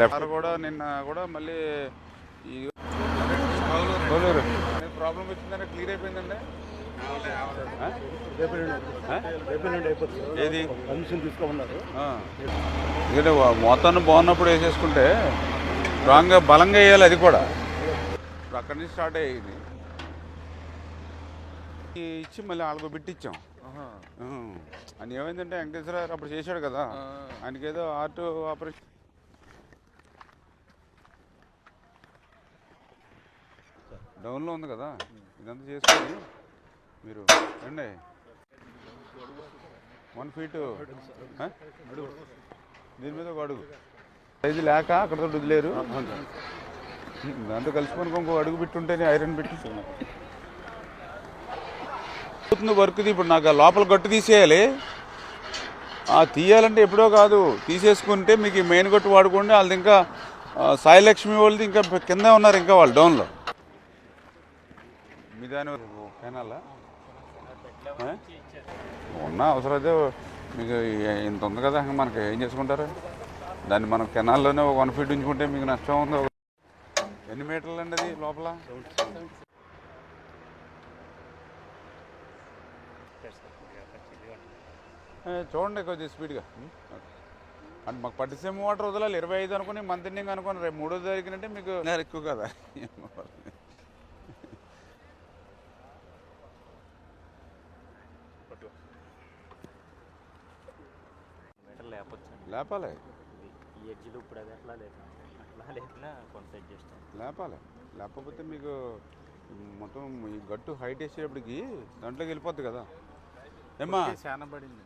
Left కూడా నిన్న కూడా మళ్ళీ ఈ కోలూరు. ప్రాబ్లం వచ్చిందని క్లియర్ అయిపోయిందండి? ఏది? పర్మిషన్ తీసుకోమన్నారు. ఎందుకంటే మొత్తాన్ని బాగున్నప్పుడు వేసేసుకుంటే స్ట్రాంగ్గా బలంగా వేయాలి అది కూడా. ఇప్పుడు అక్కడి నుంచి స్టార్ట్ అయ్యింది. ఈ ఇచ్చి మళ్ళీ వాళ్ళకు బిట్టిచ్చాం అని ఏమైందంటే వెంకటేశ్వర అప్పుడు చేశాడు కదా. ఆయనకి ఏదో ఆర్ట్ ఆపరేషన్ డౌన్లో ఉంది కదా? ఇదంతా చేసుకొని మీరు రండి. One feet. దీని మీద ఒక అడుగు. ఇది లేక అక్కడతో వదిలేరు. దాంతో కలిసిపోయి ఇంకో అడుగు పెట్టుంటేనే ఐరన్ పెట్టిస్తున్నా అవుతుంది వర్క్ది ఇప్పుడు నాకు లోపల గట్టు తీసేయాలి. ఆ తీయాలంటే ఎప్పుడో కాదు. తీసేసుకుంటే మీకు మెయిన్ గట్టు వాడుకోండి. వాళ్ళది ఇంకా సాయిలక్ష్మి వాళ్ళది ఇంకా కింద ఉన్నారు ఇంకా వాళ్ళు డౌన్లో. మీ దాని కెనాలా ఆ? ఉన్నా అవసరం అయితే మీకు ఇంత ఉంది కదా ఇంకా మనకి ఏం చేసుకుంటారు? దాన్ని మనం కెనాల్లోనే ఒక వన్ ఫీట్ ఉంచుకుంటే మీకు నష్టం ఉంది ఎన్ని మీటర్లు అండి అది లోపల? చూడండి కొద్దిగా స్పీడ్గా. అంటే మాకు పట్టిసీమ వాటర్ వదలాలి ఇరవై ఐదు అనుకుని మంత్ ఎండింగ్ అనుకుని రేపు మూడో తారీఖునంటే మీకు నెల ఎక్కువ కదా? లేపాలి. ఎడ్జ్లు ఇప్పుడు అది అట్లా లేదు. అట్లా లేపినా కొంత అడ్జస్ట్ లేపాలి. లేకపోతే మీకు మొత్తం ఈ గట్టు హైట్ వేసేటప్పటికి దాంట్లోకి వెళ్ళిపోద్ది కదా. ఏమ్మా? చాలా పడింది.